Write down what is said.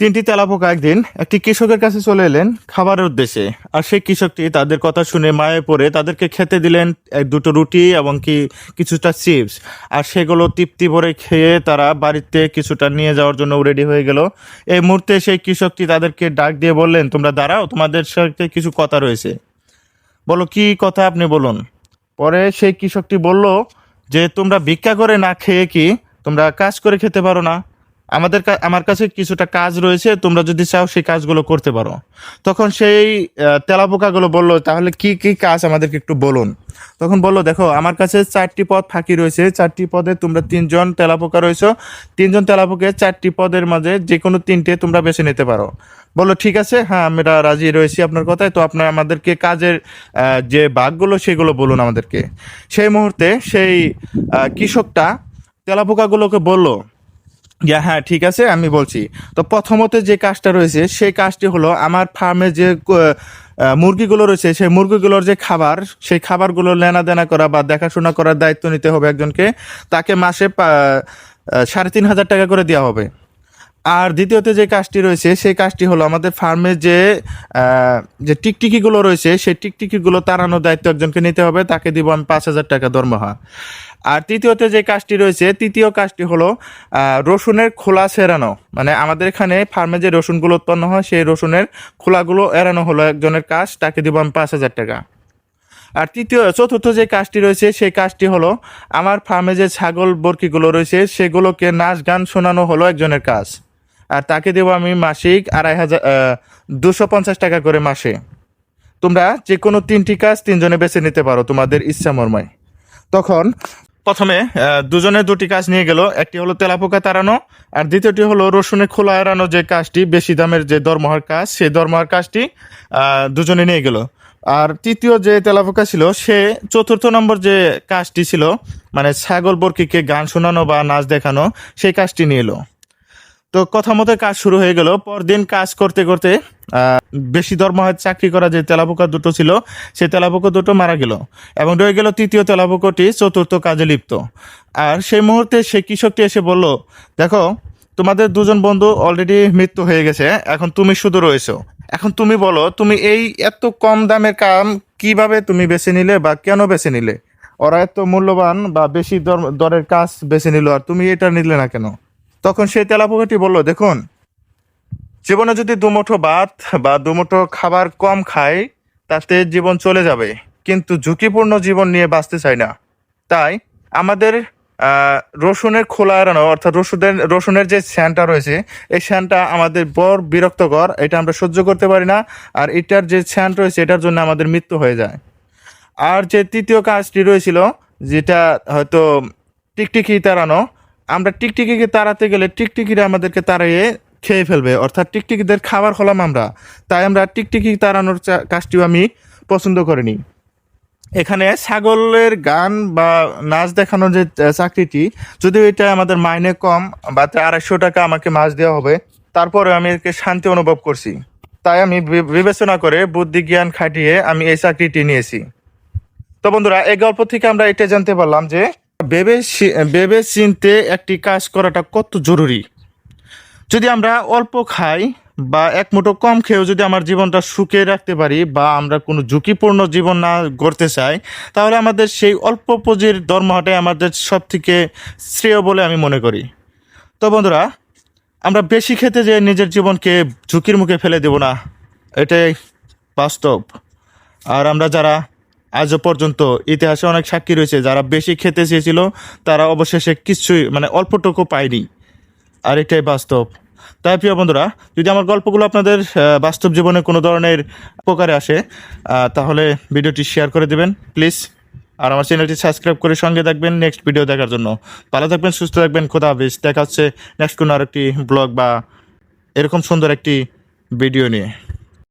তিনটি তেলাপোকা একদিন একটি কৃষকের কাছে চলে এলেন খাবারের উদ্দেশ্যে। আর সেই কৃষকটি তাদের কথা শুনে মায়ে পড়ে তাদেরকে খেতে দিলেন এক দুটো রুটি এবং কি কিছুটা চিপস। আর সেগুলো তৃপ্তি ভরে খেয়ে তারা বাড়িতে কিছুটা নিয়ে যাওয়ার জন্য রেডি হয়ে গেল। এই মুহূর্তে সেই কৃষকটি তাদেরকে ডাক দিয়ে বললেন, তোমরা দাঁড়াও, তোমাদের সাথে কিছু কথা রয়েছে। বলো, কি কথা আপনি বলুন? পরে সেই কৃষকটি বলল, যে তোমরা ভিক্ষা করে না খেয়ে কি তোমরা কাজ করে খেতে পারো না? আমাদের আমার কাছে কিছুটা কাজ রয়েছে, তোমরা যদি চাও সেই কাজগুলো করতে পারো। তখন সেই তেলাপোকাগুলো বলল, তাহলে কি কি কাজ আমাদেরকে একটু বলুন? তখন বলল, দেখো, আমার কাছে চারটি পদ ফাঁকি রয়েছে। চারটি পদে তোমরা তিনজন তেলাপোকা রয়েছো। তিনজন তেলাপোকে চারটি পদের মাঝে যে কোনো তিনটে তোমরা বেছে নিতে পারো। বলল, ঠিক আছে হ্যাঁ আমরা রাজি রয়েছি আপনার কথায়। তো আপনার আমাদেরকে কাজের যে বাঘগুলো সেগুলো বলুন আমাদেরকে। সেই মুহূর্তে সেই কৃষকটা তেলাপোকাগুলোকে বলল ইয়া হ্যাঁ ঠিক আছে, আমি বলছি। তো প্রথমত যে কাজটা রয়েছে, সেই কাজটি হলো আমার ফার্মে যে মুরগিগুলো রয়েছে, সেই মুরগিগুলোর যে খাবার, সেই খাবারগুলো লেনা দেনা করা বা দেখাশোনা করার দায়িত্ব নিতে হবে একজনকে। তাকে মাসে সাড়ে তিন হাজার টাকা করে দেওয়া হবে। আর দ্বিতীয়তে যে কাজটি রয়েছে, সেই কাজটি হলো আমাদের ফার্মে যে যে টিকটিকিগুলো রয়েছে, সেই টিকটিকিগুলো তাড়ানোর দায়িত্ব একজনকে নিতে হবে। তাকে দিব আমি পাঁচ হাজার টাকা দরমহা। আর তৃতীয়তে যে কাজটি রয়েছে, তৃতীয় কাজটি হলো রসুনের খোলা সেরানো মানে আমাদের এখানে ফার্মে যে রসুনগুলো উৎপন্ন হয়, সেই রসুনের খোলাগুলো এড়ানো হলো একজনের কাজ, তাকে দিব আমি পাঁচ হাজার টাকা। আর তৃতীয়, চতুর্থ যে কাজটি রয়েছে, সেই কাজটি হলো, আমার ফার্মে যে ছাগল বরকিগুলো রয়েছে, সেগুলোকে নাচ গান শোনানো হলো একজনের কাজ। আর তাকে দেবো আমি মাসিক আড়াই হাজার দুশো পঞ্চাশ টাকা করে মাসে। তোমরা যে কোনো তিনটি কাজ তিনজনে বেছে নিতে পারো, তোমাদের ইচ্ছা মর্ময় তখন প্রথমে দুজনে দুটি কাজ নিয়ে গেল। একটি হলো তেলাপোকা তাড়ানো, আর দ্বিতীয়টি হলো রসুনে খোলা এড়ানো যে কাজটি, বেশি দামের যে দরমহার কাজ, সেই দরমহার কাজটি দুজনে নিয়ে গেল। আর তৃতীয় যে তেলাপোকা ছিল, সে চতুর্থ নম্বর যে কাজটি ছিল মানে ছাগল বরকিকে গান শোনানো বা নাচ দেখানো, সেই কাজটি নিয়ে এলো। তো কথা মতো কাজ শুরু হয়ে গেল। পরদিন কাজ করতে করতে বেশি দরমহায় চাকরি করা যে তেলাপোকা দুটো ছিল, সেই তেলাপোকা দুটো মারা গেল এবং রয়ে গেল তৃতীয় তেলাপোকাটি চতুর্থ কাজে লিপ্ত। আর সেই মুহূর্তে সেই কৃষকটি এসে বলল, দেখো, তোমাদের দুজন বন্ধু অলরেডি মৃত্যু হয়ে গেছে, এখন তুমি শুধু রয়েছো। এখন তুমি বলো, তুমি এই এত কম দামের কাম কীভাবে তুমি বেছে নিলে বা কেন বেছে নিলে? ওরা এত মূল্যবান বা বেশি দর- দরের কাজ বেছে নিল আর তুমি এটা নিলে না কেন? তখন সেই তেলাপোকাটি বলল, দেখুন জীবনে যদি দুমুঠো ভাত বা দুমুঠো খাবার কম খাই তাতে জীবন চলে যাবে। কিন্তু ঝুঁকিপূর্ণ জীবন নিয়ে বাঁচতে চাই না। তাই আমাদের রসুনের খোলা এড়ানো, অর্থাৎ রসুনের রসুনের যে স্যানটা রয়েছে, এই স্যানটা আমাদের বড় বিরক্তকর, এটা আমরা সহ্য করতে পারি না, আর এটার যে স্যান রয়েছে, এটার জন্য আমাদের মৃত্যু হয়ে যায়। আর যে তৃতীয় কাজটি রয়েছিল, যেটা হয়তো টিকটিকি তাড়ানো, আমরা টিকটিকিকে তাড়াতে গেলে টিকটিকিরা আমাদেরকে তাড়িয়ে খেয়ে ফেলবে। অর্থাৎ টিকটিকিদের খাবার হলাম আমরা। তাই আমরা টিকটিকি তাড়ানোর কাজটিও আমি পছন্দ করিনি। এখানে ছাগলের গান বা নাচ দেখানোর যে চাকরিটি, যদিও এটা আমাদের মাইনে কম বা আড়াইশো টাকা আমাকে মাছ দেওয়া হবে। তারপরে আমি একে শান্তি অনুভব করছি। তাই আমি বিবেচনা করে বুদ্ধি জ্ঞান খাটিয়ে আমি এই চাকরিটি নিয়েছি। তো বন্ধুরা, এই গল্প থেকে আমরা এটা জানতে পারলাম যে, ভেবে ভেবে চিনতে একটি কাজ করাটা কত জরুরি। যদি আমরা অল্প খাই বা এক মুঠো কম খেয়েও যদি আমার জীবনটা সুখে রাখতে পারি বা আমরা কোনো ঝুঁকিপূর্ণ জীবন না গড়তে চাই, তাহলে আমাদের সেই অল্প পুঁজির দরমহাটাই আমাদের সব থেকে শ্রেয় বলে আমি মনে করি। তো বন্ধুরা, আমরা বেশি খেতে যে নিজের জীবনকে ঝুঁকির মুখে ফেলে দেব না। এটাই বাস্তব। আর আমরা যারা আজও পর্যন্ত ইতিহাসে অনেক সাক্ষী রয়েছে, যারা বেশি খেতে চেয়েছিল, তারা অবশেষে কিছুই মানে অল্পটুকু পায়নি। আর এটাই বাস্তব। তাই প্রিয় বন্ধুরা, যদি আমার গল্পগুলো আপনাদের বাস্তব জীবনে কোনো ধরনের উপকারে আসে তাহলে ভিডিওটি শেয়ার করে দেবেন, প্লিজ। আর আমার চ্যানেলটি সাবস্ক্রাইব করে সঙ্গে থাকবেন নেক্সট ভিডিও দেখার জন্য। ভালো থাকবেন, সুস্থ থাকবেন, খোদা হাফিজ। দেখা হচ্ছে নেক্সট কোনো আরেকটি ব্লগ বা এরকম সুন্দর একটি ভিডিও নিয়ে।